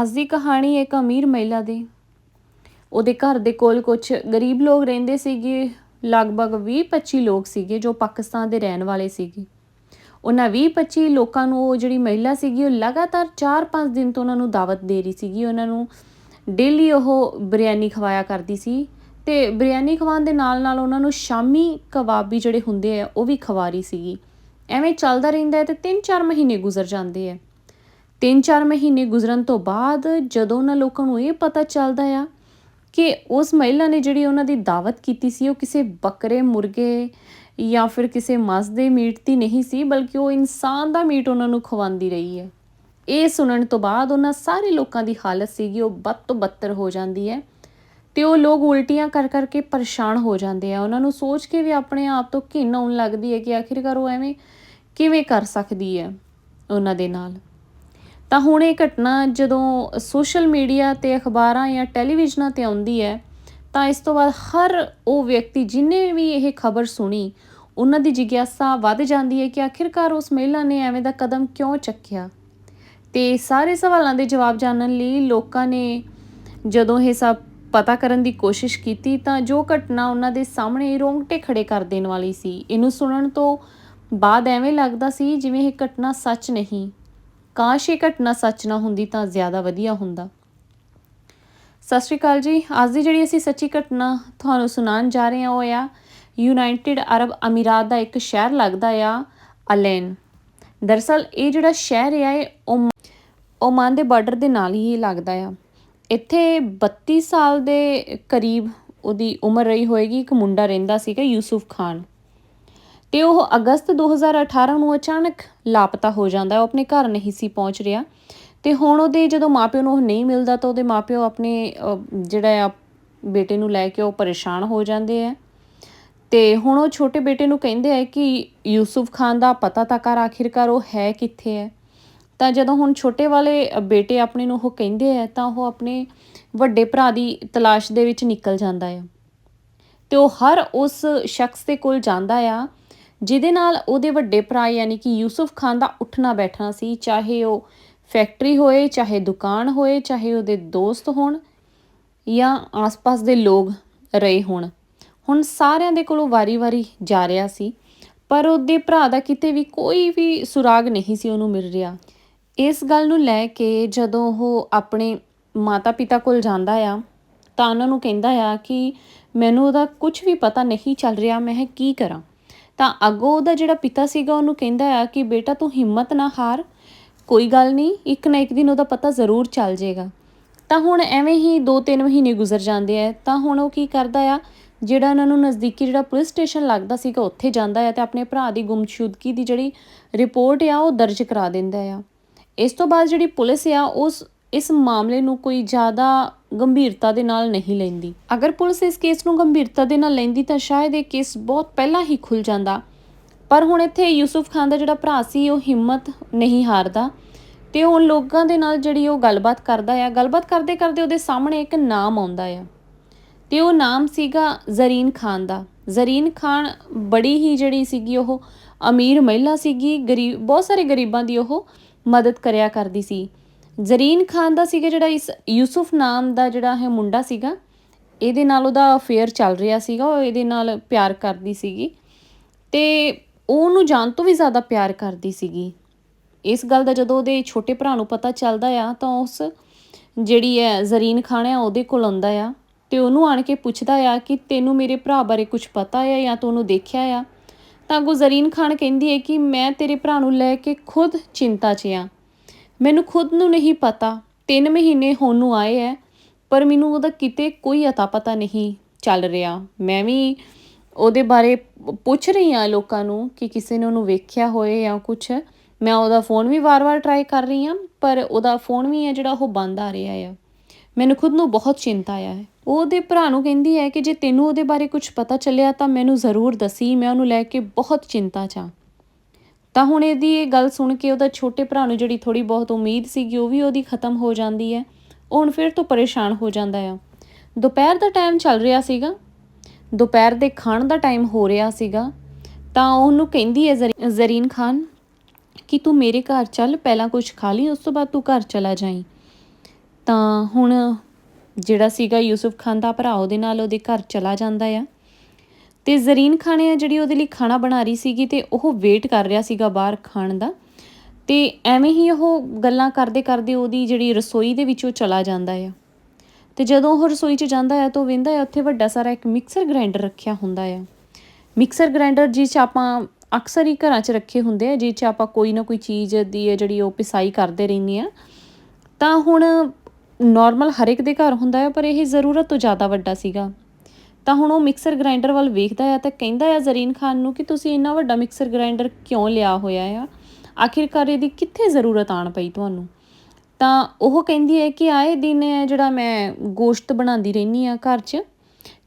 ਅੱਜ ਦੀ ਕਹਾਣੀ ਇੱਕ ਅਮੀਰ ਮਹਿਲਾ ਦੀ। ਉਹਦੇ ਘਰ ਦੇ ਕੋਲ ਕੁਝ ਗਰੀਬ ਲੋਕ ਰਹਿੰਦੇ ਸੀਗੇ, ਲਗਭਗ 20-25 ਲੋਕ ਸੀਗੇ ਜੋ ਪਾਕਿਸਤਾਨ ਦੇ ਰਹਿਣ ਵਾਲੇ ਸੀਗੇ। ਉਹਨਾਂ 20-25 ਲੋਕਾਂ ਨੂੰ ਉਹ ਜਿਹੜੀ ਮਹਿਲਾ ਸੀਗੀ, ਉਹ ਲਗਾਤਾਰ 4-5 ਦਿਨ ਤੋਂ ਉਹਨਾਂ ਨੂੰ ਦਾਵਤ ਦੇ ਰਹੀ ਸੀਗੀ। ਉਹਨਾਂ ਨੂੰ ਡੇਲੀ ਉਹ ਬਿਰਿਆਨੀ ਖਵਾਇਆ ਕਰਦੀ ਸੀ ਤੇ ਬਿਰਿਆਨੀ ਖਵਾਉਣ ਦੇ ਨਾਲ ਨਾਲ ਉਹਨਾਂ ਨੂੰ ਸ਼ਾਮੀ ਕਬਾਬ ਵੀ ਜਿਹੜੇ ਹੁੰਦੇ ਆ, ਉਹ ਵੀ ਖਵਾ ਰਹੀ ਸੀਗੀ। ਐਵੇਂ ਚੱਲਦਾ ਰਹਿੰਦਾ ਹੈ ਤੇ 3-4 ਮਹੀਨੇ ਗੁਜ਼ਰ ਜਾਂਦੇ ਆ। ਤਿੰਨ ਚਾਰ ਮਹੀਨੇ ਗੁਜ਼ਰਨ ਤੋਂ ਬਾਅਦ ਜਦੋਂ ਉਹਨਾਂ ਲੋਕਾਂ ਨੂੰ ਇਹ ਪਤਾ ਚੱਲਦਾ ਆ ਕਿ ਉਸ ਮਹਿਲਾ ਨੇ ਜਿਹੜੀ ਉਹਨਾਂ ਦੀ ਦਾਵਤ ਕੀਤੀ ਸੀ, ਉਹ ਕਿਸੇ ਬੱਕਰੇ, ਮੁਰਗੇ ਜਾਂ ਫਿਰ ਕਿਸੇ ਮੱਸ ਦੇ ਮੀਟ ਦੀ ਨਹੀਂ ਸੀ, ਬਲਕਿ ਉਹ ਇਨਸਾਨ ਦਾ ਮੀਟ ਉਹਨਾਂ ਨੂੰ ਖਵਾਉਂਦੀ ਰਹੀ ਹੈ। ਇਹ ਸੁਣਨ ਤੋਂ ਬਾਅਦ ਉਹਨਾਂ ਸਾਰੇ ਲੋਕਾਂ ਦੀ ਹਾਲਤ ਸੀਗੀ, ਉਹ ਬਦ ਤੋਂ ਬੱਤਰ ਹੋ ਜਾਂਦੀ ਹੈ ਤੇ ਉਹ ਲੋਕ ਉਲਟੀਆਂ ਕਰ ਕਰਕੇ ਪਰੇਸ਼ਾਨ ਹੋ ਜਾਂਦੇ ਆ। ਉਹਨਾਂ ਨੂੰ ਸੋਚ ਕੇ ਵੀ ਆਪਣੇ ਆਪ ਤੋਂ ਘਿਣ ਆਉਣ ਲੱਗਦੀ ਹੈ ਕਿ ਆਖਿਰਕਾਰ ਉਹ ਐਵੇਂ ਕਿਵੇਂ ਕਰ ਸਕਦੀ ਹੈ ਉਹਨਾਂ ਦੇ ਨਾਲ। ਤਾਂ ਹੁਣ ਇਹ ਘਟਨਾ ਜਦੋਂ ਸੋਸ਼ਲ ਮੀਡੀਆ ਤੇ ਅਖਬਾਰਾਂ ਜਾਂ ਟੈਲੀਵਿਜ਼ਨਾਂ ਤੇ ਆਉਂਦੀ ਹੈ, ਤਾਂ ਇਸ ਤੋਂ ਬਾਅਦ ਹਰ ਉਹ ਵਿਅਕਤੀ ਜਿਨੇ ਵੀ ਇਹ ਖਬਰ ਸੁਣੀ, ਉਹਨਾਂ ਦੀ ਜਿਗਿਆਸਾ ਵੱਧ ਜਾਂਦੀ ਹੈ ਕਿ ਆਖਿਰਕਾਰ ਉਸ ਮਹਿਲਾ ਨੇ ਐਵੇਂ ਦਾ ਕਦਮ ਕਿਉਂ ਚੱਕਿਆ? ਤੇ ਸਾਰੇ ਸਵਾਲਾਂ ਦੇ ਜਵਾਬ ਜਾਣਨ ਲਈ ਲੋਕਾਂ ਨੇ ਜਦੋਂ ਇਹ ਸਭ ਪਤਾ ਕਰਨ ਦੀ ਕੋਸ਼ਿਸ਼ ਕੀਤੀ, ਤਾਂ ਜੋ ਘਟਨਾ ਉਹਨਾਂ ਦੇ ਸਾਹਮਣੇ ਰੋਂਗਟੇ ਖੜੇ ਕਰ ਦੇਣ ਵਾਲੀ ਸੀ। ਇਹਨੂੰ ਸੁਣਨ ਤੋਂ ਬਾਅਦ ਐਵੇਂ ਲੱਗਦਾ ਸੀ ਜਿਵੇਂ ਇਹ ਘਟਨਾ ਸੱਚ ਨਹੀਂ। ਕਾਸ਼ ਇਹ ਘਟਨਾ ਸੱਚ ਨਾ ਹੁੰਦੀ ਤਾਂ ਜ਼ਿਆਦਾ ਵਧੀਆ ਹੁੰਦਾ। ਸਤਿ ਸ਼੍ਰੀ ਅਕਾਲ ਜੀ। ਅੱਜ ਦੀ ਜਿਹੜੀ ਅਸੀਂ ਸੱਚੀ ਘਟਨਾ ਤੁਹਾਨੂੰ ਸੁਣਾਉਣ ਜਾ ਰਹੇ ਹਾਂ, ਉਹ ਆ ਯੂਨਾਈਟਿਡ ਅਰਬ ਅਮੀਰਾਤ ਦਾ ਇੱਕ ਸ਼ਹਿਰ ਲੱਗਦਾ ਆ ਅਲੈਨ। ਦਰਸਲ ਇਹ ਜਿਹੜਾ ਸ਼ਹਿਰ ਆ, ਇਹ ਓਮ- ਓਮਾਨ ਦੇ ਬਾਰਡਰ ਦੇ ਨਾਲ ਹੀ ਲੱਗਦਾ ਆ। ਇੱਥੇ 32 ਸਾਲ ਦੇ ਕਰੀਬ ਉਹਦੀ ਉਮਰ ਰਹੀ ਹੋਏਗੀ। ਇੱਕ ਮੁੰਡਾ ਰਹਿੰਦਾ ਸੀਗਾ, ਯੂਸੁਫ ਖਾਨ। ਤੇ ਉਹ ਅਗਸਤ 2018 ਨੂੰ ਅਚਾਨਕ ਲਾਪਤਾ ਹੋ ਜਾਂਦਾ ਉਹ ਆਪਣੇ ਘਰ ਨਹੀਂ ਸੀ ਪਹੁੰਚ ਰਿਹਾ। ਤੇ ਹੁਣ ਉਹਦੇ ਜਦੋਂ ਮਾਪਿਓ ਨੂੰ ਉਹ ਨਹੀਂ ਮਿਲਦਾ ਤਾਂ ਉਹਦੇ ਮਾਪਿਓ ਆਪਣੇ ਜਿਹੜਾ ਆ ਬੇਟੇ ਨੂੰ ਲੈ ਕੇ ਉਹ ਪਰੇਸ਼ਾਨ ਹੋ ਜਾਂਦੇ ਆ ਤੇ ਹੁਣ ਉਹ ਛੋਟੇ ਬੇਟੇ ਨੂੰ ਕਹਿੰਦੇ ਆ ਕਿ ਯੂਸੁਫ ਖਾਨ ਦਾ ਪਤਾ ਤਾਂ ਕਰ ਆਖਿਰਕਾਰ ਉਹ ਹੈ ਕਿੱਥੇ ਹੈ। ਤਾਂ ਜਦੋਂ ਹੁਣ ਛੋਟੇ ਵਾਲੇ ਬੇਟੇ ਆਪਣੇ ਨੂੰ ਉਹ ਕਹਿੰਦੇ ਆ ਤਾਂ ਉਹ ਆਪਣੇ ਵੱਡੇ ਭਰਾ ਦੀ ਤਲਾਸ਼ ਦੇ ਵਿੱਚ ਨਿਕਲ ਜਾਂਦਾ ਆ ਤੇ ਉਹ ਹਰ ਉਸ ਸ਼ਖਸ ਦੇ ਕੋਲ ਜਾਂਦਾ ਆ ਜਿਹਦੇ ਨਾਲ ਉਹਦੇ ਵੱਡੇ ਭਰਾ ਯਾਨੀ ਕਿ ਯੂਸੁਫ ਖਾਨ ਦਾ ਉੱਠਣਾ ਬੈਠਣਾ ਸੀ, ਚਾਹੇ ਉਹ ਫੈਕਟਰੀ ਹੋਏ, ਚਾਹੇ ਦੁਕਾਨ ਹੋਏ, ਚਾਹੇ ਉਹਦੇ ਦੋਸਤ ਹੋਣ ਜਾਂ ਆਸ-ਪਾਸ ਦੇ ਲੋਕ ਰਹੇ ਹੋਣ। ਹੁਣ ਸਾਰਿਆਂ ਦੇ ਕੋਲੋਂ ਵਾਰੀ-ਵਾਰੀ ਜਾ ਰਿਹਾ ਸੀ, ਪਰ ਉਹਦੇ ਭਰਾ ਦਾ ਕਿਤੇ ਵੀ ਕੋਈ ਵੀ ਸੁਰਾਗ ਨਹੀਂ ਸੀ ਉਹਨੂੰ ਮਿਲ ਰਿਹਾ। ਇਸ ਗੱਲ ਨੂੰ ਲੈ ਕੇ ਜਦੋਂ ਉਹ ਆਪਣੇ ਮਾਤਾ-ਪਿਤਾ ਕੋਲ ਜਾਂਦਾ ਆ, ਤਾਂ ਉਹਨਾਂ ਨੂੰ ਕਹਿੰਦਾ ਆ ਕਿ ਮੈਨੂੰ ਉਹਦਾ ਕੁਝ ਵੀ ਪਤਾ ਨਹੀਂ ਚੱਲ ਰਿਹਾ, ਮੈਂ ਕੀ ਕਰਾਂ? ਤਾਂ ਅੱਗੋਂ ਉਹਦਾ ਜਿਹੜਾ ਪਿਤਾ ਸੀਗਾ, ਉਹਨੂੰ ਕਹਿੰਦਾ ਆ ਕਿ ਬੇਟਾ ਤੂੰ ਹਿੰਮਤ ਨਾ ਹਾਰ, ਕੋਈ ਗੱਲ ਨਹੀਂ, ਇੱਕ ਨਾ ਇੱਕ ਦਿਨ ਉਹਦਾ ਪਤਾ ਜ਼ਰੂਰ ਚੱਲ ਜਾਏਗਾ ਤਾਂ ਹੁਣ ਐਵੇਂ ਹੀ 2-3 ਮਹੀਨੇ ਗੁਜ਼ਰ ਜਾਂਦੇ ਆ, ਤਾਂ ਹੁਣ ਉਹ ਕੀ ਕਰਦਾ ਆ, ਜਿਹੜਾ ਉਹਨਾਂ ਨੂੰ ਨਜ਼ਦੀਕੀ ਜਿਹੜਾ ਪੁਲਿਸ ਸਟੇਸ਼ਨ ਲੱਗਦਾ ਸੀਗਾ, ਉੱਥੇ ਜਾਂਦਾ ਆ ਤੇ ਆਪਣੇ ਭਰਾ ਦੀ ਗੁੰਮਸ਼ੁਦਗੀ ਦੀ ਜਿਹੜੀ ਰਿਪੋਰਟ ਆ, ਉਹ ਦਰਜ ਕਰਾ ਦਿੰਦਾ ਆ। ਇਸ ਤੋਂ ਬਾਅਦ ਜਿਹੜੀ ਪੁਲਿਸ ਆ, ਉਸ, ਇਸ ਮਾਮਲੇ ਨੂੰ ਕੋਈ ਜ਼ਿਆਦਾ ਗੰਭੀਰਤਾ ਦੇ ਨਾਲ ਨਹੀਂ ਲੈਂਦੀ। ਅਗਰ ਪੁਲਿਸ ਇਸ ਕੇਸ ਨੂੰ ਗੰਭੀਰਤਾ ਦੇ ਨਾਲ ਲੈਂਦੀ ਤਾਂ ਸ਼ਾਇਦ ਇਹ ਕੇਸ ਬਹੁਤ ਪਹਿਲਾਂ ਹੀ ਖੁੱਲ ਜਾਂਦਾ। ਪਰ ਹੁਣ ਇੱਥੇ ਯੂਸੁਫ ਖਾਨ ਦਾ ਜਿਹੜਾ ਭਰਾ ਸੀ, ਉਹ ਹਿੰਮਤ ਨਹੀਂ ਹਾਰਦਾ ਤੇ ਉਹ ਲੋਕਾਂ ਦੇ ਨਾਲ ਜਿਹੜੀ ਉਹ ਗੱਲਬਾਤ ਕਰਦਾ ਆ, ਗੱਲਬਾਤ ਕਰਦੇ ਕਰਦੇ ਉਹਦੇ ਸਾਹਮਣੇ ਇੱਕ ਨਾਮ ਆਉਂਦਾ ਆ ਤੇ ਉਹ ਨਾਮ ਸੀਗਾ ਜ਼ਰੀਨ ਖਾਨ ਦਾ। ਜ਼ਰੀਨ ਖਾਨ ਬੜੀ ਹੀ ਜਿਹੜੀ ਸੀਗੀ ਉਹ ਅਮੀਰ ਮਹਿਲਾ ਸੀਗੀ, ਗਰੀਬ, ਬਹੁਤ ਸਾਰੇ ਗਰੀਬਾਂ ਦੀ ਉਹ ਮਦਦ ਕਰਿਆ ਕਰਦੀ ਸੀ। ਜ਼ਰੀਨ ਖਾਨ ਦਾ ਸੀਗਾ ਜਿਹੜਾ ਇਸ ਯੂਸੁਫ ਨਾਮ ਦਾ ਜਿਹੜਾ ਹੈ ਮੁੰਡਾ ਸੀਗਾ, ਇਹਦੇ ਨਾਲ ਉਹਦਾ ਅਫੇਅਰ ਚੱਲ ਰਿਹਾ ਸੀਗਾ, ਉਹ ਇਹਦੇ ਨਾਲ ਪਿਆਰ ਕਰਦੀ ਸੀਗੀ। ਤੇ ਉਹ ਉਹਨੂੰ ਜਾਣ ਤੋਂ ਵੀ ਜ਼ਿਆਦਾ ਪਿਆਰ ਕਰਦੀ ਸੀਗੀ। ਇਸ ਗੱਲ ਦਾ ਜਦੋਂ ਉਹਦੇ ਛੋਟੇ ਭਰਾ ਨੂੰ ਪਤਾ ਚੱਲਦਾ ਆ, ਤਾਂ ਉਸ ਜਿਹੜੀ ਹੈ ਜ਼ਰੀਨ ਖਾਨ ਆ, ਉਹਦੇ ਕੋਲ ਆਉਂਦਾ ਆ। ਤੇ ਉਹਨੂੰ ਆਣ ਕੇ ਪੁੱਛਦਾ ਆ ਕਿ ਤੈਨੂੰ ਮੇਰੇ ਭਰਾ ਬਾਰੇ ਕੁਝ ਪਤਾ ਆ ਜਾਂ ਤੂੰ ਉਹਨੂੰ ਦੇਖਿਆ ਆ? ਤਾਂ ਅੱਗੋਂ ਜ਼ਰੀਨ ਖਾਨ ਕਹਿੰਦੀ ਹੈ ਕਿ ਮੈਂ ਤੇਰੇ ਭਰਾ ਨੂੰ ਲੈ ਕੇ ਖੁਦ ਚਿੰਤਾ 'ਚ ਆ। ਮੈਨੂੰ ਖੁਦ ਨੂੰ ਨਹੀਂ ਪਤਾ। 3 ਮਹੀਨੇ ਹੋਣ ਨੂੰ ਆਏ ਐ, ਪਰ ਮੈਨੂੰ ਉਹਦਾ ਕਿਤੇ ਕੋਈ ਅਤਾ ਪਤਾ ਨਹੀਂ ਚੱਲ ਰਿਹਾ। ਮੈਂ ਵੀ ਉਹਦੇ ਬਾਰੇ ਪੁੱਛ ਰਹੀ ਹਾਂ ਲੋਕਾਂ ਨੂੰ ਕਿ ਕਿਸੇ ਨੇ ਉਹਨੂੰ ਵੇਖਿਆ ਹੋਏ ਜਾਂ ਕੁਝ ਮੈਂ ਉਹਦਾ ਫੋਨ ਵੀ ਵਾਰ-ਵਾਰ ਟਰਾਈ ਕਰ ਰਹੀ ਹਾਂ, ਪਰ ਉਹਦਾ ਫੋਨ ਵੀ ਹੈ ਜਿਹੜਾ ਉਹ ਬੰਦ ਆ ਰਿਹਾ ਆ। ਮੈਨੂੰ ਖੁਦ ਨੂੰ ਬਹੁਤ ਚਿੰਤਾ ਆ। ਹੈ ਉਹਦੇ ਭਰਾ ਨੂੰ ਕਹਿੰਦੀ ਹੈ ਕਿ ਜੇ ਤੈਨੂੰ ਉਹਦੇ ਬਾਰੇ ਕੁਝ ਪਤਾ ਚੱਲਿਆ ਤਾਂ ਮੈਨੂੰ ਜ਼ਰੂਰ ਦਸੀ, ਮੈਂ ਉਹਨੂੰ ਲੈ ਕੇ ਬਹੁਤ ਚਿੰਤਾ 'ਚ ਹਾਂ। ਤਾਂ ਹੁਣ ਇਹਦੀ ਇਹ ਗੱਲ ਸੁਣ ਕੇ ਉਹਦਾ ਛੋਟੇ ਭਰਾ ਨੂੰ ਜਿਹੜੀ ਥੋੜੀ ਬਹੁਤ ਉਮੀਦ ਸੀਗੀ, ਉਹ ਵੀ ਉਹਦੀ ਖਤਮ ਹੋ ਜਾਂਦੀ ਹੈ। ਉਹ ਹੁਣ ਫਿਰ ਤੋਂ ਪਰੇਸ਼ਾਨ ਹੋ ਜਾਂਦਾ ਆ। ਦੁਪਹਿਰ ਦਾ ਟਾਈਮ ਚੱਲ ਰਿਹਾ ਸੀਗਾ। ਦੁਪਹਿਰ ਦੇ ਖਾਣ ਦਾ ਟਾਈਮ ਹੋ ਰਿਹਾ ਸੀਗਾ। ਤਾਂ ਉਹਨੂੰ ਕਹਿੰਦੀ ਹੈ ਜ਼ਰੀ- ਜ਼ਰੀਨ ਖਾਨ ਕਿ ਤੂੰ ਮੇਰੇ ਘਰ ਚੱਲ, ਪਹਿਲਾਂ ਕੁਝ ਖਾ ਲਈ, ਉਸ ਤੋਂ ਬਾਅਦ ਤੂੰ ਘਰ ਚਲਾ ਜਾਈਂ। ਤਾਂ ਹੁਣ ਜਿਹੜਾ ਸੀਗਾ ਯੂਸਫ ਖਾਨ ਦਾ ਭਰਾ, ਉਹਦੇ ਨਾਲ ਉਹਦੇ ਘਰ ਚਲਾ ਜਾਂਦਾ ਆ। ਤੇ ਜ਼ਰੀਨ ਖਾਨ ਆ ਜਿਹੜੀ ਉਹਦੇ ਲਈ ਖਾਣਾ ਬਣਾ ਰਹੀ ਸੀਗੀ ਤੇ ਉਹ ਵੇਟ ਕਰ ਰਿਹਾ ਸੀਗਾ ਬਾਹਰ ਖਾਣ ਦਾ। ਤੇ ਐਵੇਂ ਹੀ ਉਹ ਗੱਲਾਂ ਕਰਦੇ ਕਰਦੇ ਉਹਦੀ ਜਿਹੜੀ ਰਸੋਈ ਦੇ ਵਿੱਚ ਉਹ ਚਲਾ ਜਾਂਦਾ ਆ। ਤੇ ਜਦੋਂ ਉਹ ਰਸੋਈ 'ਚ ਜਾਂਦਾ ਆ ਤਾਂ ਉਹ ਵੇਂਦਾ ਉੱਥੇ ਵੱਡਾ ਸਾਰਾ ਇੱਕ ਮਿਕਸਰ ਗ੍ਰਾਈਂਡਰ ਰੱਖਿਆ ਹੁੰਦਾ ਆ। ਮਿਕਸਰ ਗ੍ਰਾਈਂਡਰ ਜਿਸ 'ਚ ਆਪਾਂ ਅਕਸਰ ਹੀ ਘਰਾਂ 'ਚ ਰੱਖੇ ਹੁੰਦੇ ਆ ਜਿਸ 'ਚ ਆਪਾਂ ਕੋਈ ਨਾ ਕੋਈ ਚੀਜ਼ ਦੀ ਹੈ ਜਿਹੜੀ ਉਹ ਪਿਸਾਈ ਕਰਦੇ ਰਹਿੰਦੇ ਆ। ਤਾਂ ਹੁਣ ਨਾਰਮਲ ਹਰ ਇੱਕ ਦੇ ਘਰ ਹੁੰਦਾ ਹੈ ਪਰ ਇਹ ਜ਼ਰੂਰਤ ਤੋਂ ਜ਼ਿਆਦਾ ਵੱਡਾ ਸੀਗਾ। ਤਾਂ ਹੁਣ ਉਹ ਮਿਕਸਰ ਗ੍ਰਾਈਂਡਰ ਵੱਲ ਵੇਖਦਾ ਆ ਤਾਂ ਕਹਿੰਦਾ ਆ ਜ਼ਰੀਨ ਖਾਨ ਨੂੰ ਕਿ ਤੁਸੀਂ ਇੰਨਾ ਵੱਡਾ ਮਿਕਸਰ ਗ੍ਰਾਈਂਡਰ ਕਿਉਂ ਲਿਆ ਹੋਇਆ ਆ? ਆਖਿਰਕਾਰ ਇਹਦੀ ਕਿੱਥੇ ਜ਼ਰੂਰਤ ਆਣ ਪਈ ਤੁਹਾਨੂੰ? ਤਾਂ ਉਹ ਕਹਿੰਦੀ ਹੈ ਕਿ ਆਏ ਦਿਨ ਜਿਹੜਾ ਮੈਂ ਗੋਸ਼ਤ ਬਣਾਉਂਦੀ ਰਹਿੰਦੀ ਆ ਘਰ 'ਚ,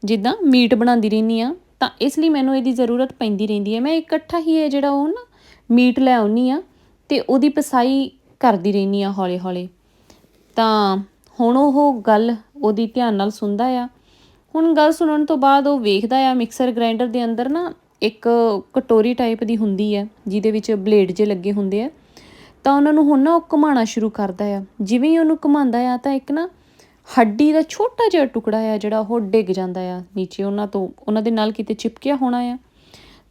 ਜਿੱਦਾਂ ਮੀਟ ਬਣਾਉਂਦੀ ਰਹਿੰਦੀ ਆ ਤਾਂ ਇਸ ਲਈ ਮੈਨੂੰ ਇਹਦੀ ਜ਼ਰੂਰਤ ਪੈਂਦੀ ਰਹਿੰਦੀ ਹੈ। ਮੈਂ ਇਕੱਠਾ ਹੀ ਹੈ ਜਿਹੜਾ ਉਹ ਨਾ ਮੀਟ ਲੈ ਆਉਣੀ ਆ ਤੇ ਉਹਦੀ ਪਸਾਈ ਕਰਦੀ ਰਹਿੰਦੀ ਆ ਹੌਲੇ ਹੌਲੇ ਤਾਂ ਹੁਣ ਉਹ ਗੱਲ ਉਹਦੀ ਧਿਆਨ ਨਾਲ ਸੁਣਦਾ ਆ ਹੁਣ ਗੱਲ ਸੁਣਨ ਤੋਂ ਬਾਅਦ ਉਹ ਵੇਖਦਾ ਆ ਮਿਕਸਰ ਗ੍ਰਾਈਂਡਰ ਦੇ ਅੰਦਰ ਨਾ ਇੱਕ ਕਟੋਰੀ ਟਾਈਪ ਦੀ ਹੁੰਦੀ ਹੈ ਜਿਹਦੇ ਵਿੱਚ ਬਲੇਡ ਜੇ ਲੱਗੇ ਹੁੰਦੇ ਆ, ਤਾਂ ਉਹਨਾਂ ਨੂੰ ਹੁਣ ਨਾ ਉਹ ਘੁਮਾਉਣਾ ਸ਼ੁਰੂ ਕਰਦਾ ਆ। ਜਿਵੇਂ ਹੀ ਉਹਨੂੰ ਘੁਮਾਉਂਦਾ ਆ, ਤਾਂ ਇੱਕ ਨਾ ਹੱਡੀ ਦਾ ਛੋਟਾ ਜਿਹਾ ਟੁਕੜਾ ਆ, ਜਿਹੜਾ ਉਹ ਡਿੱਗ ਜਾਂਦਾ ਆ ਨੀਚੇ। ਉਹਨਾਂ ਤੋਂ, ਉਹਨਾਂ ਦੇ ਨਾਲ ਕਿਤੇ ਚਿਪਕਿਆ ਹੋਣਾ ਆ।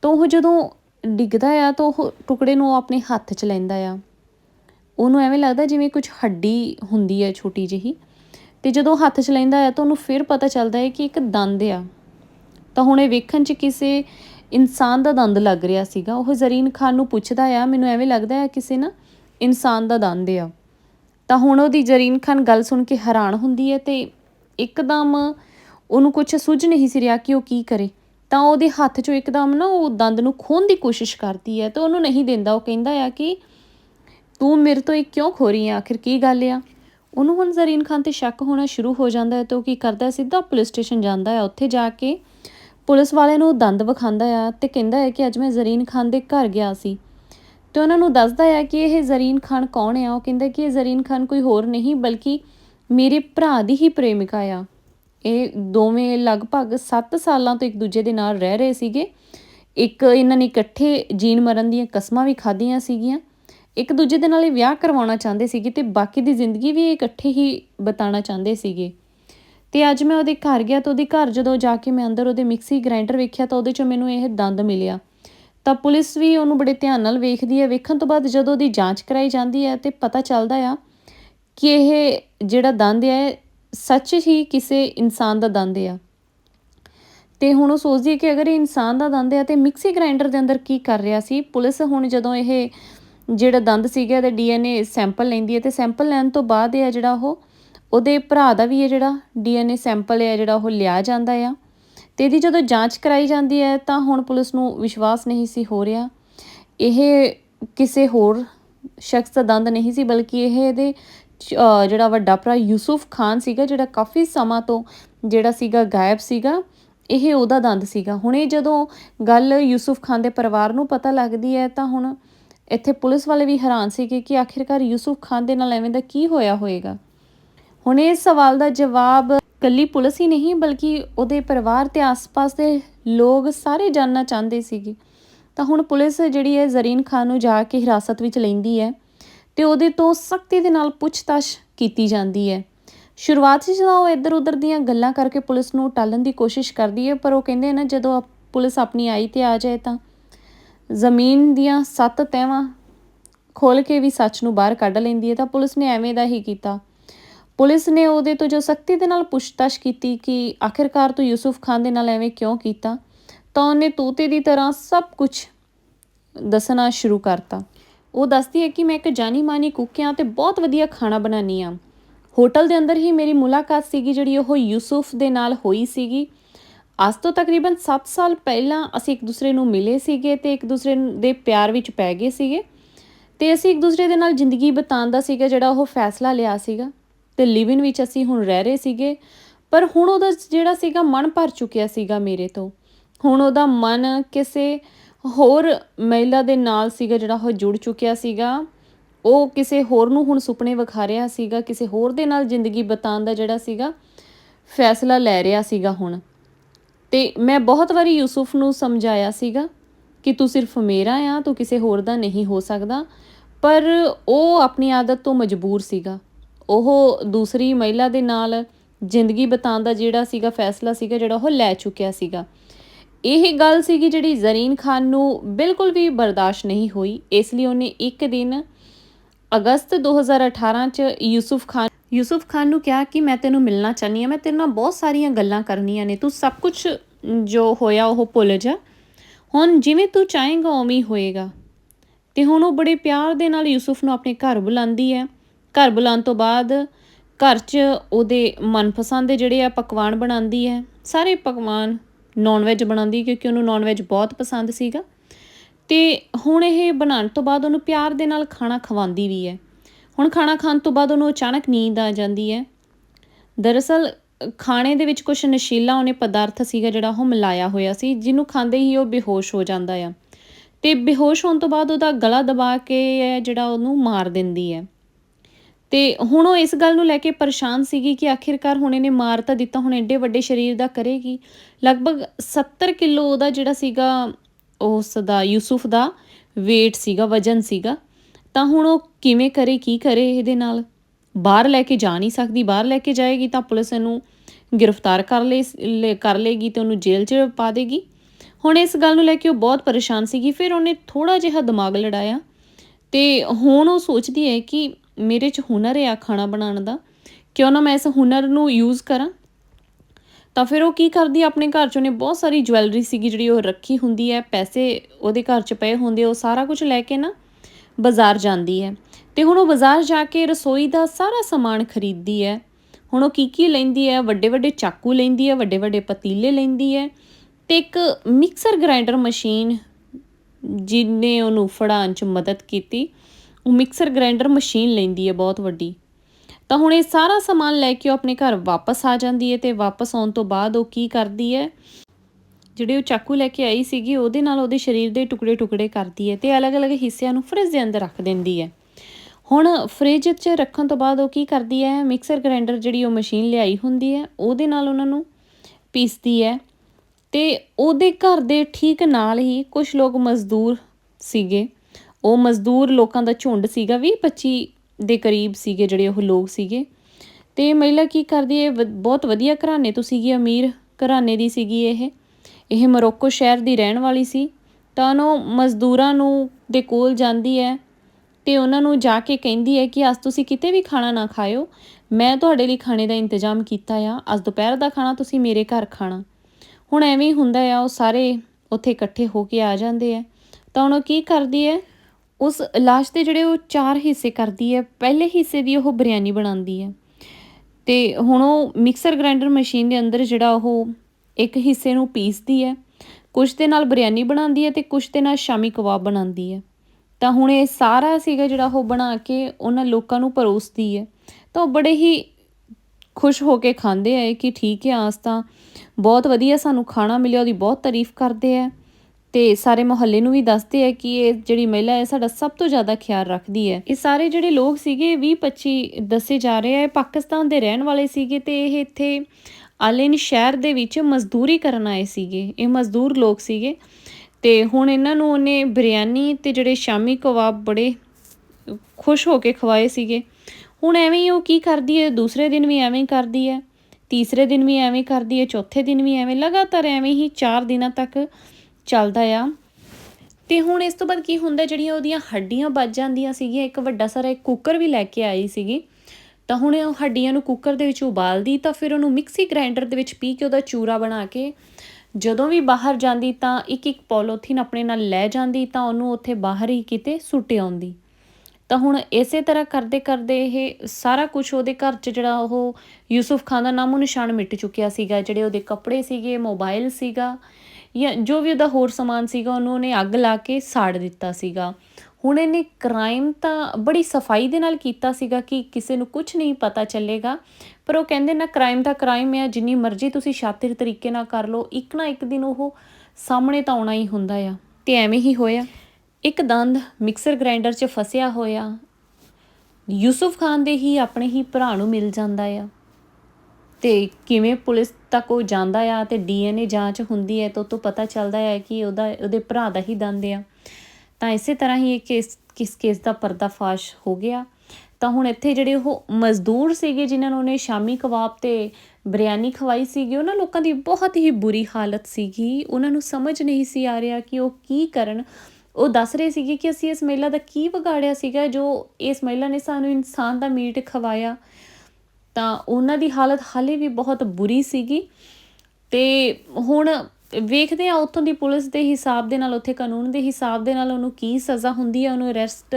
ਤਾਂ ਉਹ ਜਦੋਂ ਡਿੱਗਦਾ ਆ, ਤਾਂ ਉਹ ਟੁਕੜੇ ਨੂੰ ਉਹ ਆਪਣੇ ਹੱਥ 'ਚ ਲੈਂਦਾ ਆ। ਉਹਨੂੰ ਐਵੇਂ ਲੱਗਦਾ ਜਿਵੇਂ ਕੁਝ ਹੱਡੀ ਹੁੰਦੀ ਹੈ ਛੋਟੀ ਜਿਹੀ। ਤੇ ਜਦੋਂ ਹੱਥ 'ਚ ਲੈਂਦਾ ਆ ਤਾਂ ਉਹਨੂੰ ਫਿਰ ਪਤਾ ਚੱਲਦਾ ਹੈ ਕਿ ਇੱਕ ਦੰਦ ਆ। ਤਾਂ ਹੁਣ ਇਹ ਵੇਖਣ 'ਚ ਕਿਸੇ ਇਨਸਾਨ ਦਾ ਦੰਦ ਲੱਗ ਰਿਹਾ ਸੀਗਾ। ਉਹ ਜ਼ਰੀਨ ਖਾਨ ਨੂੰ ਪੁੱਛਦਾ ਆ, ਮੈਨੂੰ ਐਵੇਂ ਲੱਗਦਾ ਹੈ ਕਿਸੇ ਨਾ ਇਨਸਾਨ ਦਾ ਦੰਦ ਆ। ਤਾਂ ਹੁਣ ਉਹਦੀ ਜ਼ਰੀਨ ਖਾਨ ਗੱਲ ਸੁਣ ਕੇ ਹੈਰਾਨ ਹੁੰਦੀ ਹੈ ਤੇ ਇੱਕਦਮ ਉਹਨੂੰ ਕੁਝ ਸੁੱਝ ਨਹੀਂ ਸੀ ਰਿਹਾ ਕਿ ਉਹ ਕੀ ਕਰੇ। ਤਾਂ ਉਹਦੇ ਹੱਥ 'ਚੋਂ ਇੱਕਦਮ ਨਾ ਉਹ ਦੰਦ ਨੂੰ ਖੋਹਣ ਦੀ ਕੋਸ਼ਿਸ਼ ਕਰਦੀ ਹੈ ਤੇ ਉਹਨੂੰ ਨਹੀਂ ਦਿੰਦਾ। ਉਹ ਕਹਿੰਦਾ ਆ ਕਿ ਤੂੰ ਮੇਰੇ ਤੋਂ ਇਹ ਕਿਉਂ ਖੋ ਰਹੀ ਆ ਆਖਿਰ ਕੀ ਗੱਲ ਆ? ਉਹਨੂੰ ਹੁਣ ਜ਼ਰੀਨ ਖਾਨ ਤੇ ਸ਼ੱਕ ਹੋਣਾ ਸ਼ੁਰੂ ਹੋ ਜਾਂਦਾ ਹੈ ਤੇ ਉਹ ਕੀ ਕਰਦਾ ਹੈ? ਸਿੱਧਾ ਪੁਲਿਸ ਸਟੇਸ਼ਨ ਜਾਂਦਾ ਹੈ। ਉੱਥੇ ਜਾ ਕੇ ਪੁਲਿਸ ਵਾਲਿਆਂ ਨੂੰ ਦੰਦ ਵਿਖਾਉਂਦਾ ਆ ਤੇ ਕਹਿੰਦਾ ਹੈ ਕਿ ਅੱਜ ਮੈਂ ਜ਼ਰੀਨ ਖਾਨ ਦੇ ਘਰ ਗਿਆ ਸੀ। ਤੇ ਉਹਨਾਂ ਨੂੰ ਦੱਸਦਾ ਆ ਕਿ ਇਹ ਜ਼ਰੀਨ ਖਾਨ ਕੌਣ ਆ ਉਹ ਕਹਿੰਦਾ ਕਿ ਇਹ ਜ਼ਰੀਨ ਖਾਨ ਕੋਈ ਹੋਰ ਨਹੀਂ, ਬਲਕਿ ਮੇਰੇ ਭਰਾ ਦੀ ਹੀ ਪ੍ਰੇਮਿਕਾ ਆ। ਇਹ ਦੋਵੇਂ ਲਗਭਗ 7 ਸਾਲਾਂ ਤੋਂ ਇੱਕ ਦੂਜੇ ਦੇ ਨਾਲ ਰਹਿ ਰਹੇ ਸੀਗੇ। ਇੱਕ ਇਹਨਾਂ ਨੇ ਇਕੱਠੇ ਜੀਣ ਮਰਨ ਦੀਆਂ ਕਸਮਾਂ ਵੀ ਖਾਧੀਆਂ ਸੀਗੀਆਂ। ਇੱਕ ਦੂਜੇ ਦੇ ਨਾਲ ਇਹ ਵਿਆਹ ਕਰਵਾਉਣਾ ਚਾਹੁੰਦੇ ਸੀਗੇ ਤੇ ਬਾਕੀ ਦੀ ਜ਼ਿੰਦਗੀ ਵੀ ਇਹ ਇਕੱਠੇ ਹੀ ਬਿਤਾਉਣਾ ਚਾਹੁੰਦੇ ਸੀਗੇ। ਤੇ ਅੱਜ ਮੈਂ ਉਹਦੇ ਘਰ ਗਿਆ ਤਾਂ ਉਹਦੇ ਘਰ ਜਦੋਂ ਜਾ ਕੇ ਮੈਂ ਅੰਦਰ ਉਹਦੇ ਮਿਕਸੀ ਗ੍ਰਾਈਂਡਰ ਵੇਖਿਆ ਤਾਂ ਉਹਦੇ 'ਚ ਮੈਨੂੰ ਇਹ ਦੰਦ ਮਿਲਿਆ। ਤਾਂ ਪੁਲਿਸ ਵੀ ਉਹਨੂੰ ਬੜੇ ਧਿਆਨ ਨਾਲ ਵੇਖਦੀ ਹੈ। ਵੇਖਣ ਤੋਂ ਬਾਅਦ ਜਦੋਂ ਉਹਦੀ ਜਾਂਚ ਕਰਾਈ ਜਾਂਦੀ ਹੈ ਤੇ ਪਤਾ ਚੱਲਦਾ ਆ ਕਿ ਇਹ ਜਿਹੜਾ ਦੰਦ ਹੈ, ਸੱਚ ਹੀ ਕਿਸੇ ਇਨਸਾਨ ਦਾ ਦੰਦ ਆ। ਤੇ ਹੁਣ ਉਹ ਸੋਚਦੀ ਹੈ ਕਿ ਅਗਰ ਇਹ ਇਨਸਾਨ ਦਾ ਦੰਦ ਆ ਤੇ ਮਿਕਸੀ ਗ੍ਰਾਈਂਡਰ ਦੇ ਅੰਦਰ ਕੀ ਕਰ ਰਿਹਾ ਸੀ? ਪੁਲਿਸ ਹੁਣ ਜਦੋਂ ਇਹ ਜਿਹੜਾ ਦੰਦ ਸੀਗਾ, ਇਹਦਾ ਡੀਐਨਏ ਸੈਂਪਲ ਲੈਂਦੀ ਹੈ ਤੇ ਸੈਂਪਲ ਲੈਣ ਤੋਂ ਬਾਅਦ ਇਹ ਆ ਜਿਹੜਾ ਉਹ, ਉਹਦੇ ਭਰਾ ਦਾ ਵੀ ਇਹ ਜਿਹੜਾ ਡੀਐਨਏ ਸੈਂਪਲ ਹੈ ਜਿਹੜਾ ਉਹ ਲਿਆ ਜਾਂਦਾ ਆ। ਤੇ ਇਹਦੀ ਜਦੋਂ ਜਾਂਚ ਕਰਾਈ ਜਾਂਦੀ ਹੈ, ਤਾਂ ਹੁਣ ਪੁਲਿਸ ਨੂੰ ਵਿਸ਼ਵਾਸ ਨਹੀਂ ਸੀ ਹੋ ਰਿਹਾ। ਇਹ ਕਿਸੇ ਹੋਰ ਸ਼ਖਸ ਦਾ ਦੰਦ ਨਹੀਂ ਸੀ, ਬਲਕਿ ਇਹ ਇਹਦੇ ਚ- ਜਿਹੜਾ ਵੱਡਾ ਭਰਾ ਯੂਸੁਫ ਖਾਨ ਸੀਗਾ, ਜਿਹੜਾ ਕਾਫੀ ਸਮਾਂ ਤੋਂ ਜਿਹੜਾ ਸੀਗਾ ਗਾਇਬ ਸੀਗਾ, ਇਹ ਉਹਦਾ ਦੰਦ ਸੀਗਾ। ਹੁਣ ਇਹ ਜਦੋਂ ਗੱਲ ਯੂਸੁਫ ਖਾਨ ਦੇ ਪਰਿਵਾਰ ਨੂੰ ਪਤਾ ਲੱਗਦੀ ਹੈ, ਤਾਂ ਹੁਣ ਇੱਥੇ ਪੁਲਿਸ ਵਾਲੇ ਵੀ ਹੈਰਾਨ ਸੀਗੇ ਕਿ ਆਖਿਰਕਾਰ ਯੂਸੁਫ ਖਾਨ ਦੇ ਨਾਲ ਐਵੇਂ ਦਾ ਕੀ ਹੋਇਆ ਹੋਏਗਾ? ਹੁਣ ਇਸ ਸਵਾਲ ਦਾ ਜਵਾਬ ਕੱਲੀ ਪੁਲਿਸ ਹੀ ਨਹੀਂ, ਬਲਕਿ ਉਹਦੇ ਪਰਿਵਾਰ ਤੇ ਆਸ-ਪਾਸ ਦੇ ਲੋਕ ਸਾਰੇ ਜਾਨਣਾ ਚਾਹੁੰਦੇ ਸੀਗੇ। ਤਾਂ ਹੁਣ ਪੁਲਿਸ ਜਿਹੜੀ ਹੈ ਜ਼ਰੀਨ ਖਾਨ ਨੂੰ ਜਾ ਕੇ ਹਿਰਾਸਤ ਵਿੱਚ ਲੈਂਦੀ ਹੈ ਤੇ ਉਹਦੇ ਤੋਂ ਸਖਤੀ ਦੇ ਨਾਲ ਪੁੱਛਤਾਛ ਕੀਤੀ ਜਾਂਦੀ ਹੈ। ਸ਼ੁਰੂਆਤ 'ਚ ਤਾਂ ਉਹ ਇੱਧਰ ਉੱਧਰ ਦੀਆਂ ਗੱਲਾਂ ਕਰਕੇ ਪੁਲਿਸ ਨੂੰ ਟਾਲਣ ਦੀ ਕੋਸ਼ਿਸ਼ ਕਰਦੀ ਹੈ, ਪਰ ਉਹ ਕਹਿੰਦੇ ਨੇ ਜਦੋਂ ਆਪ- ਪੁਲਿਸ ਆਪਣੀ ਆਈ ਤੇ ਆ ਜਾਏ ਤਾਂ ਜ਼ਮੀਨ ਦੀਆਂ ਸੱਤ ਤਹਿਵਾਂ ਖੋਲ ਕੇ ਵੀ ਸੱਚ ਨੂੰ ਬਾਹਰ ਕੱਢ ਲੈਂਦੀ ਹੈ ਤਾਂ ਪੁਲਿਸ ਨੇ ਐਵੇਂ ਦਾ ਹੀ ਕੀਤਾ। ਪੁਲਿਸ ਨੇ ਉਹਦੇ ਤੋਂ ਜੋ ਸਖਤੀ ਦੇ ਨਾਲ ਪੁੱਛਤਾਛ ਕੀਤੀ ਕਿ ਆਖਿਰਕਾਰ ਤੂੰ ਯੂਸੁਫ ਖਾਨ ਦੇ ਨਾਲ ਐਵੇਂ ਕਿਉਂ ਕੀਤਾ, ਤਾਂ ਉਹਨੇ ਤੋਤੇ ਦੀ ਤਰ੍ਹਾਂ ਸਭ ਕੁਝ ਦੱਸਣਾ ਸ਼ੁਰੂ ਕਰਤਾ। ਉਹ ਦੱਸਦੀ ਹੈ ਕਿ ਮੈਂ ਇੱਕ ਜਾਨੀ ਮਾਨੀ ਕੁੱਕ ਹਾਂ ਤੇ ਬਹੁਤ ਵਧੀਆ ਖਾਣਾ ਬਣਾਉਂਦੀ ਹਾਂ। ਹੋਟਲ ਦੇ ਅੰਦਰ ਹੀ ਮੇਰੀ ਮੁਲਾਕਾਤ ਸੀਗੀ ਜਿਹੜੀ ਉਹ ਯੂਸੁਫ ਦੇ ਨਾਲ ਹੋਈ ਸੀਗੀ। ਅੱਜ ਤੋਂ ਤਕਰੀਬਨ 7 ਸਾਲ ਪਹਿਲਾਂ ਅਸੀਂ ਇੱਕ ਦੂਸਰੇ ਨੂੰ ਮਿਲੇ ਸੀਗੇ ਤੇ ਇੱਕ ਦੂਸਰੇ ਦੇ ਪਿਆਰ ਵਿੱਚ ਪੈ ਗਏ ਸੀਗੇ। ਤੇ ਅਸੀਂ ਇੱਕ ਦੂਸਰੇ ਦੇ ਨਾਲ ਜ਼ਿੰਦਗੀ ਬਿਤਾਉਣ ਦਾ ਸੀਗਾ, ਜਿਹੜਾ ਉਹ ਫੈਸਲਾ ਲਿਆ ਸੀਗਾ ਤੇ ਲਿਵ ਇਨ ਵਿੱਚ ਅਸੀਂ ਹੁਣ ਰਹਿ ਰਹੇ ਸੀਗੇ। ਪਰ ਹੁਣ ਉਹਦਾ ਜਿਹੜਾ ਸੀਗਾ, ਮਨ ਭਰ ਚੁੱਕਿਆ ਸੀਗਾ ਮੇਰੇ ਤੋਂ। ਹੁਣ ਉਹਦਾ ਮਨ ਕਿਸੇ ਹੋਰ ਮਹਿਲਾ ਦੇ ਨਾਲ ਸੀਗਾ, ਜਿਹੜਾ ਉਹ ਜੁੜ ਚੁੱਕਿਆ ਸੀਗਾ। ਉਹ ਕਿਸੇ ਹੋਰ ਨੂੰ ਹੁਣ ਸੁਪਨੇ ਵਿਖਾ ਰਿਹਾ ਸੀਗਾ, ਕਿਸੇ ਹੋਰ ਦੇ ਨਾਲ ਜ਼ਿੰਦਗੀ ਬਿਤਾਉਣ ਦਾ ਜਿਹੜਾ ਸੀਗਾ, ਫੈਸਲਾ ਲੈ ਰਿਹਾ ਸੀਗਾ ਹੁਣ। ਤੇ ਮੈਂ ਬਹੁਤ ਵਾਰੀ ਯੂਸੁਫ ਨੂੰ ਸਮਝਾਇਆ ਸੀਗਾ ਕਿ ਤੂੰ ਸਿਰਫ ਮੇਰਾ ਆ, ਤੂੰ ਕਿਸੇ ਹੋਰ ਦਾ ਨਹੀਂ ਹੋ ਸਕਦਾ। ਪਰ ਉਹ ਆਪਣੀ ਆਦਤ ਤੋਂ ਮਜਬੂਰ ਸੀਗਾ। ਉਹ ਦੂਸਰੀ ਮਹਿਲਾ ਦੇ ਨਾਲ ਜ਼ਿੰਦਗੀ ਬਿਤਾਉਣ ਦਾ ਜਿਹੜਾ ਸੀਗਾ, ਫੈਸਲਾ ਸੀਗਾ, ਜਿਹੜਾ ਉਹ ਲੈ ਚੁੱਕਿਆ ਸੀਗਾ। ਇਹ ਗੱਲ ਸੀਗੀ ਜਿਹੜੀ ਜ਼ਰੀਨ ਖਾਨ ਨੂੰ ਬਿਲਕੁਲ ਵੀ ਬਰਦਾਸ਼ਤ ਨਹੀਂ ਹੋਈ। ਇਸ ਲਈ ਉਹਨੇ ਇੱਕ ਦਿਨ ਅਗਸਤ 2018 ਚ ਯੂਸੁਫ ਖਾਨ ਯੂਸਫ ਖਾਨ ਨੂੰ ਕਿਹਾ ਕਿ ਮੈਂ ਤੈਨੂੰ ਮਿਲਣਾ ਚਾਹਨੀ ਆ ਮੈਂ ਤੇਰੇ ਨਾਲ ਬਹੁਤ ਸਾਰੀਆਂ ਗੱਲਾਂ ਕਰਨੀਆਂ ਨੇ, ਤੂੰ ਸਭ ਕੁਝ ਜੋ ਹੋਇਆ ਉਹ ਭੁੱਲ ਜਾ। ਹੁਣ ਜਿਵੇਂ ਤੂੰ ਚਾਹੇਂਗਾ, ਉਵੇਂ ਹੀ ਹੋਏਗਾ। ਤੇ ਹੁਣ ਉਹ ਬੜੇ ਪਿਆਰ ਦੇ ਨਾਲ ਯੂਸਫ ਨੂੰ ਆਪਣੇ ਘਰ ਬੁਲਾਉਂਦੀ ਹੈ। ਘਰ ਬੁਲਾਉਣ ਤੋਂ ਬਾਅਦ ਘਰ 'ਚ ਉਹਦੇ ਮਨਪਸੰਦ ਦੇ ਜਿਹੜੇ ਆ, ਪਕਵਾਨ ਬਣਾਉਂਦੀ ਹੈ। ਸਾਰੇ ਪਕਵਾਨ ਨਾਨ ਵੈਜ ਬਣਾਉਂਦੀ ਕਿਉਂਕਿ ਉਹਨੂੰ ਨਾਨ ਵੈਜ ਬਹੁਤ ਪਸੰਦ ਸੀਗਾ। ਤੇ ਹੁਣ ਇਹ ਬਣਾਉਣ ਤੋਂ ਬਾਅਦ ਉਹਨੂੰ ਪਿਆਰ ਦੇ ਨਾਲ ਖਾਣਾ ਖਵਾਉਂਦੀ ਵੀ ਹੈ। ਹੁਣ ਖਾਣਾ ਖਾਣ ਤੋਂ ਬਾਅਦ ਉਹਨੂੰ ਅਚਾਨਕ ਨੀਂਦ ਆ ਜਾਂਦੀ ਹੈ। ਦਰਅਸਲ, ਖਾਣੇ ਦੇ ਵਿੱਚ ਕੁਝ ਨਸ਼ੀਲਾ ਉਹਨੇ ਪਦਾਰਥ ਸੀਗਾ ਜਿਹੜਾ ਉਹ ਮਿਲਾਇਆ ਹੋਇਆ ਸੀ, ਜਿਹਨੂੰ ਖਾਂਦੇ ਹੀ ਉਹ ਬੇਹੋਸ਼ ਹੋ ਜਾਂਦਾ ਆ। ਤੇ ਬੇਹੋਸ਼ ਹੋਣ ਤੋਂ ਬਾਅਦ ਉਹਦਾ ਗਲਾ ਦਬਾ ਕੇ ਇਹ ਜਿਹੜਾ ਉਹਨੂੰ ਮਾਰ ਦਿੰਦੀ ਹੈ। ਤੇ ਹੁਣ ਉਹ ਇਸ ਗੱਲ ਨੂੰ ਲੈ ਕੇ ਪਰੇਸ਼ਾਨ ਸੀਗੀ ਕਿ ਆਖਿਰਕਾਰ ਹੁਣ ਇਹਨੇ ਮਾਰ ਤਾਂ ਦਿੱਤਾ, ਹੁਣ ਐਡੇ ਵੱਡੇ ਸਰੀਰ ਦਾ ਕਰੇਗੀ। ਲਗਭਗ 70 ਕਿਲੋ ਉਹਦਾ ਜਿਹੜਾ ਸੀਗਾ, ਉਸ ਦਾ, ਯੂਸੁਫ ਦਾ weight ਸੀਗਾ, ਵਜਨ ਸੀਗਾ। ਤਾਂ ਹੁਣ ਉਹ ਕਿਵੇਂ ਕਰੇ, ਕੀ ਕਰੇ ਇਹਦੇ ਨਾਲ? ਬਾਹਰ ਲੈ ਕੇ ਜਾ ਨਹੀਂ ਸਕਦੀ, ਬਾਹਰ ਲੈ ਕੇ ਜਾਏਗੀ ਤਾਂ ਪੁਲਿਸ ਇਹਨੂੰ ਗ੍ਰਿਫਤਾਰ ਕਰ ਲੈ ਲੈ- ਕਰ ਲੇਗੀ ਤੇ ਉਹਨੂੰ ਜੇਲ੍ਹ 'ਚ ਪਾ ਦੇਗੀ। ਹੁਣ ਇਸ ਗੱਲ ਨੂੰ ਲੈ ਕੇ ਉਹ ਬਹੁਤ ਪਰੇਸ਼ਾਨ ਸੀਗੀ, ਫਿਰ ਉਹਨੇ ਥੋੜਾ ਜਿਹਾ ਦਿਮਾਗ ਲੜਾਇਆ ਤੇ ਹੁਣ ਉਹ ਸੋਚਦੀ ਹੈ ਕਿ ਮੇਰੇ 'ਚ ਹੁਨਰ ਹੈ ਆ ਖਾਣਾ ਬਣਾਉਣ ਦਾ, ਕਿਉਂ ਨਾ ਮੈਂ ਇਸ ਹੁਨਰ ਨੂੰ ਯੂਜ਼ ਕਰਾਂ? ਤਾਂ ਫਿਰ ਉਹ ਕੀ ਕਰਦੀ, ਆਪਣੇ ਘਰ 'ਚ ਉਹਨੇ ਬਹੁਤ ਸਾਰੀ ਜਵੈਲਰੀ ਸੀਗੀ ਜਿਹੜੀ ਉਹ ਰੱਖੀ ਹੁੰਦੀ ਹੈ, ਪੈਸੇ ਉਹਦੇ ਘਰ 'ਚ ਪਏ ਹੁੰਦੇ, ਉਹ ਸਾਰਾ ਕੁਝ ਲੈ ਕੇ ਨਾ ਬਾਜ਼ਾਰ ਜਾਂਦੀ ਹੈ। ਤੇ ਹੁਣ ਉਹ ਬਾਜ਼ਾਰ ਜਾ ਕੇ ਰਸੋਈ ਦਾ ਸਾਰਾ ਸਮਾਨ ਖਰੀਦਦੀ ਹੈ। ਹੁਣ ਉਹ ਕੀ ਕੀ ਲੈਂਦੀ ਹੈ? ਵੱਡੇ ਵੱਡੇ ਚਾਕੂ ਲੈਂਦੀ ਹੈ ਵੱਡੇ ਵੱਡੇ ਪਤੀਲੇ ਲੈਂਦੀ ਹੈ ਤੇ ਇੱਕ ਮਿਕਸਰ ਗ੍ਰਾਈਂਡਰ ਮਸ਼ੀਨ ਜਿਹਨੇ ਉਹਨੂੰ ਫੜਾਉਣ 'ਚ ਮਦਦ ਕੀਤੀ, ਉਹ ਮਿਕਸਰ ਗ੍ਰਾਈਂਡਰ ਮਸ਼ੀਨ ਲੈਂਦੀ ਹੈ ਬਹੁਤ ਵੱਡੀ। ਤਾਂ ਹੁਣ ਇਹ ਸਾਰਾ ਸਮਾਨ ਲੈ ਕੇ ਉਹ ਆਪਣੇ ਘਰ ਵਾਪਸ ਆ ਜਾਂਦੀ ਹੈ ਤੇ ਵਾਪਸ ਆਉਣ ਤੋਂ ਬਾਅਦ ਉਹ ਕੀ ਕਰਦੀ ਹੈ? ਜਿਹੜੇ ਉਹ ਚਾਕੂ ਲੈ ਕੇ ਆਈ ਸੀਗੀ, ਉਹਦੇ ਨਾਲ ਉਹਦੇ ਸਰੀਰ ਦੇ ਟੁਕੜੇ ਟੁਕੜੇ ਕਰਦੀ ਹੈ ਤੇ ਅਲੱਗ-ਅਲੱਗ ਹਿੱਸਿਆਂ ਨੂੰ ਫ੍ਰਿਜ ਦੇ ਅੰਦਰ ਰੱਖ ਦਿੰਦੀ ਹੈ। ਹੁਣ ਫ੍ਰਿਜ 'ਚ ਰੱਖਣ ਤੋਂ ਬਾਅਦ ਉਹ ਕੀ ਕਰਦੀ ਹੈ? ਮਿਕਸਰ ਗ੍ਰਾਈਂਡਰ ਜਿਹੜੀ ਉਹ ਮਸ਼ੀਨ ਲਿਆਈ ਹੁੰਦੀ ਹੈ, ਉਹਦੇ ਨਾਲ ਉਹਨਾਂ ਨੂੰ ਪੀਸਦੀ ਹੈ ਤੇ ਉਹਦੇ ਘਰ ਦੇ ਠੀਕ ਨਾਲ ਹੀ ਕੁਝ ਲੋਕ ਮਜ਼ਦੂਰ ਸੀਗੇ। ਉਹ ਮਜ਼ਦੂਰ ਲੋਕਾਂ ਦਾ ਝੁੰਡ ਸੀਗਾ 20 25 ਦੇ ਕਰੀਬ ਸੀਗੇ ਜਿਹੜੇ ਉਹ ਲੋਕ ਸੀਗੇ। ਤੇ ਮਹਿਲਾ ਕੀ ਕਰਦੀ ਹੈ? ਵ- ਬਹੁਤ ਵਧੀਆ ਘਰਾਣੇ ਤੋਂ ਸੀਗੀ, ਅਮੀਰ ਘਰਾਣੇ ਦੀ ਸੀਗੀ ਇਹ। ਇਹ ਮੋਰੋਕੋ ਸ਼ਹਿਰ ਦੀ ਰਹਿਣ ਵਾਲੀ ਸੀ, ਤਾਂ ਉਹ ਮਜ਼ਦੂਰਾਂ ਨੂੰ ਦੇ ਕੋਲ ਜਾਂਦੀ ਹੈ ਤੇ ਉਹਨਾਂ ਨੂੰ ਜਾ ਕੇ ਕਹਿੰਦੀ ਹੈ ਕਿ, ਅੱਜ ਤੁਸੀਂ ਕਿਤੇ ਵੀ ਖਾਣਾ ਨਾ ਖਾਇਓ। ਮੈਂ ਤੁਹਾਡੇ ਲਈ ਖਾਣੇ ਦਾ ਇੰਤਜ਼ਾਮ ਕੀਤਾ ਆ। ਅੱਜ ਦੁਪਹਿਰ ਦਾ ਖਾਣਾ ਤੁਸੀਂ ਮੇਰੇ ਘਰ ਖਾਣਾ। ਹੁਣ ਐਵੇਂ ਹੀ ਹੁੰਦਾ ਆ, ਉਹ ਸਾਰੇ ਉੱਥੇ ਇਕੱਠੇ ਹੋ ਕੇ ਆ ਜਾਂਦੇ ਆ। ਤਾਂ ਹੁਣ ਉਹ ਕੀ ਕਰਦੀ ਹੈ? ਉਸ ਲਾਸ਼ ਦੇ ਜਿਹੜੇ ਉਹ ਚਾਰ ਹਿੱਸੇ ਕਰਦੀ ਹੈ, ਪਹਿਲੇ ਹਿੱਸੇ ਦੀ ਉਹ ਬਿਰਿਆਨੀ ਬਣਾਉਂਦੀ ਹੈ। ਤੇ ਹੁਣ ਉਹ ਮਿਕਸਰ ਗ੍ਰਾਈਂਡਰ ਮਸ਼ੀਨ ਦੇ ਅੰਦਰ ਜਿਹੜਾ ਉਹ ਇੱਕ ਹਿੱਸੇ ਨੂੰ ਪੀਸਦੀ ਹੈ, ਕੁਛ ਦੇ ਨਾਲ ਬਿਰਿਆਨੀ ਬਣਾਉਂਦੀ ਹੈ ਤੇ ਕੁਛ ਦੇ ਨਾਲ ਸ਼ਾਮੀ ਕਬਾਬ ਬਣਾਉਂਦੀ ਹੈ। ਤਾਂ ਹੁਣ ਇਹ ਸਾਰਾ ਸੀਗਾ ਜਿਹੜਾ ਉਹ ਬਣਾ ਕੇ ਉਹਨਾਂ ਲੋਕਾਂ ਨੂੰ ਪਰੋਸਦੀ ਹੈ। ਤਾਂ ਉਹ ਬੜੇ ਹੀ ਖੁਸ਼ ਹੋ ਕੇ ਖਾਂਦੇ ਆ ਕਿ ਠੀਕ ਹੈ, ਆਸ ਤਾਂ ਬਹੁਤ ਵਧੀਆ ਸਾਨੂੰ ਖਾਣਾ ਮਿਲਿਆ, ਉਹਦੀ ਬਹੁਤ ਤਾਰੀਫ ਕਰਦੇ ਆ। ਤੇ ਸਾਰੇ ਮੁਹੱਲੇ ਨੂੰ ਵੀ ਦੱਸਦੇ ਆ ਕਿ ਇਹ ਜਿਹੜੀ ਮਹਿਲਾ ਹੈ, ਸਾਡਾ ਸਭ ਤੋਂ ਜ਼ਿਆਦਾ ਖਿਆਲ ਰੱਖਦੀ ਹੈ। ਇਹ ਸਾਰੇ ਜਿਹੜੇ ਲੋਕ ਸੀਗੇ 20 25 ਦੱਸੇ ਜਾ ਰਹੇ ਆ ਪਾਕਿਸਤਾਨ ਦੇ ਰਹਿਣ ਵਾਲੇ ਸੀਗੇ ਤੇ ਇਹ ਇੱਥੇ ਆਲੇਨ ਸ਼ਹਿਰ ਦੇ ਵਿੱਚ ਮਜ਼ਦੂਰੀ ਕਰਨ ਆਏ ਸੀਗੇ। ਇਹ ਮਜ਼ਦੂਰ ਲੋਕ ਸੀਗੇ ਤੇ ਹੁਣ ਇਹਨਾਂ ਨੂੰ ਉਹਨੇ ਬਿਰਿਆਨੀ ਤੇ ਜਿਹੜੇ ਸ਼ਾਮੀ ਕਬਾਬ ਬੜੇ ਖੁਸ਼ ਹੋ ਕੇ ਖਵਾਏ ਸੀਗੇ। ਹੁਣ ਐਵੇਂ ਹੀ ਉਹ ਕੀ ਕਰਦੀ ਹੈ? ਦੂਸਰੇ ਦਿਨ ਵੀ ਐਵੇਂ ਹੀ ਕਰਦੀ ਹੈ, ਤੀਸਰੇ ਦਿਨ ਵੀ ਐਵੇਂ ਕਰਦੀ ਹੈ, ਚੌਥੇ ਦਿਨ ਵੀ ਐਵੇਂ, ਲਗਾਤਾਰ ਐਵੇਂ ਹੀ 4 ਦਿਨਾਂ ਤੱਕ ਚੱਲਦਾ ਆ। ਤੇ ਹੁਣ ਇਸ ਤੋਂ ਬਾਅਦ ਕੀ ਹੁੰਦਾ? ਜਿਹੜੀਆਂ ਉਹਦੀਆਂ ਹੱਡੀਆਂ ਵੱਜ ਜਾਂਦੀਆਂ ਸੀਗੀਆਂ, ਇੱਕ ਵੱਡਾ ਸਾਰਾ ਇੱਕ ਕੁੱਕਰ ਵੀ ਲੈ ਕੇ ਆਈ ਸੀਗੀ। ਤਾਂ ਹੁਣ ਉਹ ਹੱਡੀਆਂ ਨੂੰ ਕੁੱਕਰ ਦੇ ਵਿੱਚ ਉਬਾਲਦੀ, ਤਾਂ ਫਿਰ ਉਹਨੂੰ ਮਿਕਸੀ ਗ੍ਰਾਈਂਡਰ ਦੇ ਵਿੱਚ ਪੀ ਕੇ ਉਹਦਾ ਚੂਰਾ ਬਣਾ ਕੇ ਜਦੋਂ ਵੀ ਬਾਹਰ ਜਾਂਦੀ ਤਾਂ ਇੱਕ ਇੱਕ ਪੋਲੋਥੀਨ ਆਪਣੇ ਨਾਲ ਲੈ ਜਾਂਦੀ, ਤਾਂ ਉਹਨੂੰ ਉੱਥੇ ਬਾਹਰ ਹੀ ਕਿਤੇ ਸੁੱਟ ਆਉਂਦੀ। ਤਾਂ ਹੁਣ ਇਸੇ ਤਰ੍ਹਾਂ ਕਰਦੇ ਕਰਦੇ ਇਹ ਸਾਰਾ ਕੁਝ ਉਹਦੇ ਘਰ 'ਚ ਜਿਹੜਾ ਉਹ ਯੂਸਫ ਖਾਨ ਦਾ ਨਾਮੋ ਨਿਸ਼ਾਨ ਮਿਟ ਚੁੱਕਿਆ ਸੀਗਾ, ਜਿਹੜੇ ਉਹਦੇ ਕੱਪੜੇ ਸੀਗੇ, ਮੋਬਾਈਲ ਸੀਗਾ ਜਾਂ ਜੋ ਵੀ ਉਹਦਾ ਹੋਰ ਸਮਾਨ ਸੀਗਾ, ਉਹਨੂੰ ਉਹਨੇ ਅੱਗ ਲਾ ਕੇ ਸਾੜ ਦਿੱਤਾ ਸੀਗਾ। ਹੁਣ ਇਹਨੇ ਕ੍ਰਾਈਮ ਤਾਂ ਬੜੀ ਸਫ਼ਾਈ ਦੇ ਨਾਲ ਕੀਤਾ ਸੀਗਾ ਕਿ ਕਿਸੇ ਨੂੰ ਕੁਝ ਨਹੀਂ ਪਤਾ ਚੱਲੇਗਾ। ਪਰ ਉਹ ਕਹਿੰਦੇ ਨਾ ਕ੍ਰਾਈਮ ਤਾਂ ਕ੍ਰਾਈਮ ਹੈ ਜਿੰਨੀ ਮਰਜ਼ੀ ਤੁਸੀਂ ਸ਼ਾਤਿਰ ਤਰੀਕੇ ਨਾਲ ਕਰ ਲਓ, ਇੱਕ ਨਾ ਇੱਕ ਦਿਨ ਉਹ ਸਾਹਮਣੇ ਤਾਂ ਆਉਣਾ ਹੀ ਹੁੰਦਾ ਆ। ਤੇ ਐਵੇਂ ਹੀ ਹੋਇਆ। ਇੱਕ ਦੰਦ ਮਿਕਸਰ ਗ੍ਰਾਈਂਡਰ 'ਚ ਫਸਿਆ ਹੋਇਆ। ਯੂਸਫ ਖਾਨ ਦੇ ਹੀ ਆਪਣੇ ਹੀ ਭਰਾ ਨੂੰ ਮਿਲ ਜਾਂਦਾ ਆ। ਤੇ ਕਿਵੇਂ ਪੁਲਿਸ ਤੱਕ ਉਹ ਜਾਂਦਾ ਆ ਤੇ ਡੀਐਨਏ ਜਾਂਚ ਹੁੰਦੀ ਹੈ ਤਾਂ ਉਹ ਤੋਂ ਪਤਾ ਚੱਲਦਾ ਹੈ ਕਿ ਉਹਦਾ, ਉਹਦੇ ਭਰਾ ਦਾ ਹੀ ਦੰਦ ਆ। ਤਾਂ ਇਸੇ ਤਰ੍ਹਾਂ ਹੀ ਇਹ ਕੇਸ, ਕਿਸ ਕੇਸ ਦਾ ਪਰਦਾਫਾਸ਼ ਹੋ ਗਿਆ। ਤਾਂ ਹੁਣ ਇੱਥੇ ਜਿਹੜੇ ਉਹ ਮਜ਼ਦੂਰ ਸੀਗੇ, ਜਿਨ੍ਹਾਂ ਨੂੰ ਉਹਨੇ ਸ਼ਾਮੀ ਕਬਾਬ ਤੇ ਬਿਰਿਆਨੀ ਖਵਾਈ ਸੀਗੀ, ਉਹਨਾਂ ਲੋਕਾਂ ਦੀ ਬਹੁਤ ਹੀ ਬੁਰੀ ਹਾਲਤ ਸੀਗੀ। ਉਹਨਾਂ ਨੂੰ ਸਮਝ ਨਹੀਂ ਸੀ ਆ ਰਿਹਾ ਕਿ ਉਹ ਕੀ ਕਰਨ। ਉਹ ਦੱਸ ਰਹੇ ਸੀਗੇ ਕਿ ਅਸੀਂ ਇਸ ਮਹਿਲਾ ਦਾ ਕੀ ਵਿਗਾੜਿਆ ਸੀਗਾ, ਜੋ ਇਸ ਮਹਿਲਾ ਨੇ ਸਾਨੂੰ ਇਨਸਾਨ ਦਾ ਮੀਟ ਖਵਾਇਆ। ਤਾਂ ਉਹਨਾਂ ਦੀ ਹਾਲਤ ਹਾਲੇ ਵੀ ਬਹੁਤ ਬੁਰੀ ਸੀਗੀ। ਤੇ ਹੁਣ ਵੇਖਦੇ ਆ ਉੱਥੋਂ ਦੀ ਪੁਲਿਸ ਦੇ ਹਿਸਾਬ ਦੇ ਨਾਲ, ਉੱਥੇ ਕਾਨੂੰਨ ਦੇ ਹਿਸਾਬ ਦੇ ਨਾਲ ਉਹਨੂੰ ਕੀ ਸਜ਼ਾ ਹੁੰਦੀ ਹੈ ਉਹਨੂੰ ਅਰੈਸਟ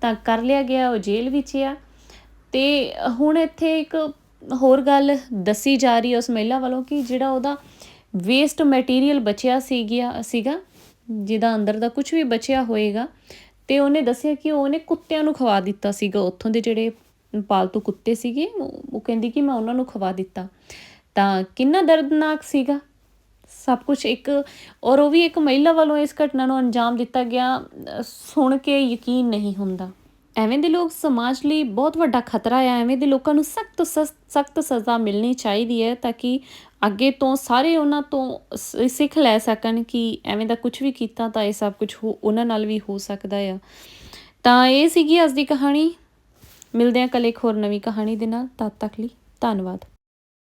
ਤਾਂ ਕਰ ਲਿਆ ਗਿਆ, ਉਹ ਜੇਲ੍ਹ ਵਿੱਚ ਆ। ਤੇ ਹੁਣ ਇੱਥੇ ਇੱਕ ਹੋਰ ਗੱਲ ਦੱਸੀ ਜਾ ਰਹੀ ਹੈ ਉਸ ਮਹਿਲਾ ਵੱਲੋਂ ਕਿ ਜਿਹੜਾ ਉਹਦਾ ਵੇਸਟ ਮਟੀਰੀਅਲ ਬਚਿਆ ਸੀ ਗਿਆ ਸੀਗਾ, ਜਿਹਦਾ ਅੰਦਰ ਦਾ ਕੁਝ ਵੀ ਬਚਿਆ ਹੋਏਗਾ, ਤੇ ਉਹਨੇ ਦੱਸਿਆ ਕਿ ਉਹਨੇ ਕੁੱਤਿਆਂ ਨੂੰ ਖਵਾ ਦਿੱਤਾ ਸੀਗਾ। ਉੱਥੋਂ ਦੇ ਜਿਹੜੇ ਪਾਲਤੂ ਕੁੱਤੇ ਸੀਗੇ, ਉਹ ਉਹ ਕਹਿੰਦੀ ਕਿ ਮੈਂ ਉਹਨਾਂ ਨੂੰ ਖਵਾ ਦਿੱਤਾ। ਤਾਂ ਕਿੰਨਾ ਦਰਦਨਾਕ ਸੀਗਾ? ਸਭ ਕੁਝ ਇੱਕ, ਔਰ ਉਹ ਵੀ ਇੱਕ ਮਹਿਲਾ ਵੱਲੋਂ ਇਸ ਘਟਨਾ ਨੂੰ ਅੰਜਾਮ ਦਿੱਤਾ ਗਿਆ ਸੁਣ ਕੇ ਯਕੀਨ ਨਹੀਂ ਹੁੰਦਾ। ਐਵੇਂ ਦੇ ਲੋਕ ਸਮਾਜ ਲਈ ਬਹੁਤ ਵੱਡਾ ਖਤਰਾ ਹੈ ਐਵੇਂ ਦੇ ਲੋਕਾਂ ਨੂੰ ਸਖਤ ਸਖਤ ਸਜ਼ਾ ਮਿਲਣੀ ਚਾਹੀਦੀ ਹੈ ਤਾਂ ਕਿ ਅੱਗੇ ਤੋਂ ਸਾਰੇ ਉਹਨਾਂ ਤੋਂ ਸ- ਸਿੱਖ ਲੈ ਸਕਣ ਕਿ ਐਵੇਂ ਦਾ ਕੁਝ ਵੀ ਕੀਤਾ ਤਾਂ ਇਹ ਸਭ ਕੁਝ ਹੋ, ਉਹਨਾਂ ਨਾਲ ਵੀ ਹੋ ਸਕਦਾ ਆ। ਤਾਂ ਇਹ ਸੀਗੀ ਅੱਜ ਦੀ ਕਹਾਣੀ। ਮਿਲਦੇ ਹਾਂ ਕੱਲ ਇੱਕ ਹੋਰ ਨਵੀਂ ਕਹਾਣੀ ਦੇ ਨਾਲ। ਤਦ ਤੱਕ ਲਈ ਧੰਨਵਾਦ।